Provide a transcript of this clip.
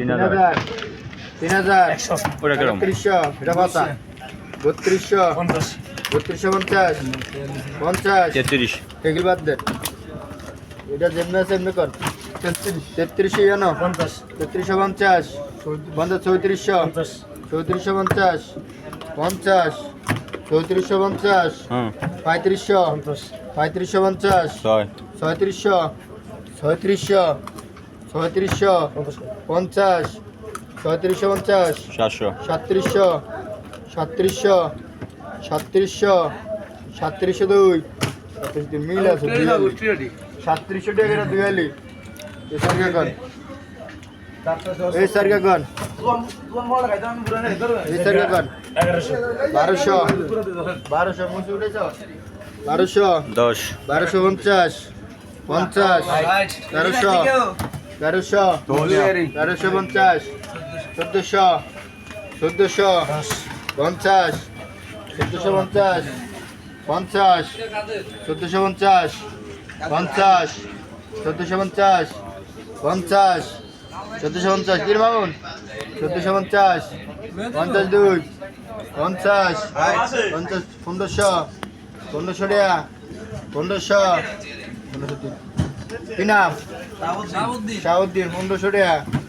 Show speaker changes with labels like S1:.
S1: তিন হাজার।
S2: তিন হাজার।
S1: ওটা কিরম?
S2: একত্রিশশো এটা পাতা বত্রিশশো।
S3: পঞ্চাশ।
S2: বত্রিশশো পঞ্চাশ। পঞ্চাশ।
S1: তেত্রিশ।
S2: টেকিল বাদ দেন এটা যেমনি আছে এমনি কর। তেত্রিশ। তেত্রিশশো জানো
S3: পঞ্চাশ।
S2: তেত্রিশশো পঞ্চাশ। পঞ্চাশ চৌত্রিশশো। চৌত্রিশশো পঞ্চাশ। পঞ্চাশ। চৌত্রিশশো পঞ্চাশ। পঁয়ত্রিশশো। পঁয়ত্রিশশো পঞ্চাশ।
S1: ছয়।
S2: ছয়ত্রিশশো। ছয়ত্রিশশো। ছয়ত্রিশশো পঞ্চাশ ছয়ত্রিশশো পঞ্চাশ
S1: সাতশো।
S2: সাতত্রিশশো সাতত্রিশশো সাতত্রিশশো সাতত্রিশশো দুই। সাতত্রিশ দুই মিল আছে সাতত্রিশশো টাকা দুই আলি। সারকা কন।
S3: এগারোশো
S2: বারোশো। বারোশো মুছে উঠেছ? বারোশো।
S1: দশ।
S2: বারোশো পঞ্চাশ। পঞ্চাশ। তেরোশো। তেরোশো তেরোশো পঞ্চাশ চোদ্দোশো চোদ্দোশো পঞ্চাশ চোদ্দোশো পঞ্চাশ পঞ্চাশ চোদ্দোশো পঞ্চাশ পঞ্চাশ চোদ্দোশো পঞ্চাশ পঞ্চাশ চোদ্দোশো পঞ্চাশ। কির মামুন? চোদ্দোশো পঞ্চাশ পঞ্চাশ দুই পঞ্চাশ পঞ্চাশ পনেরোশো পনেরোশো টাকা পনেরোশো পনেরোশো তিন নাম? শাহুদ্দিন পনেরোশো টাকা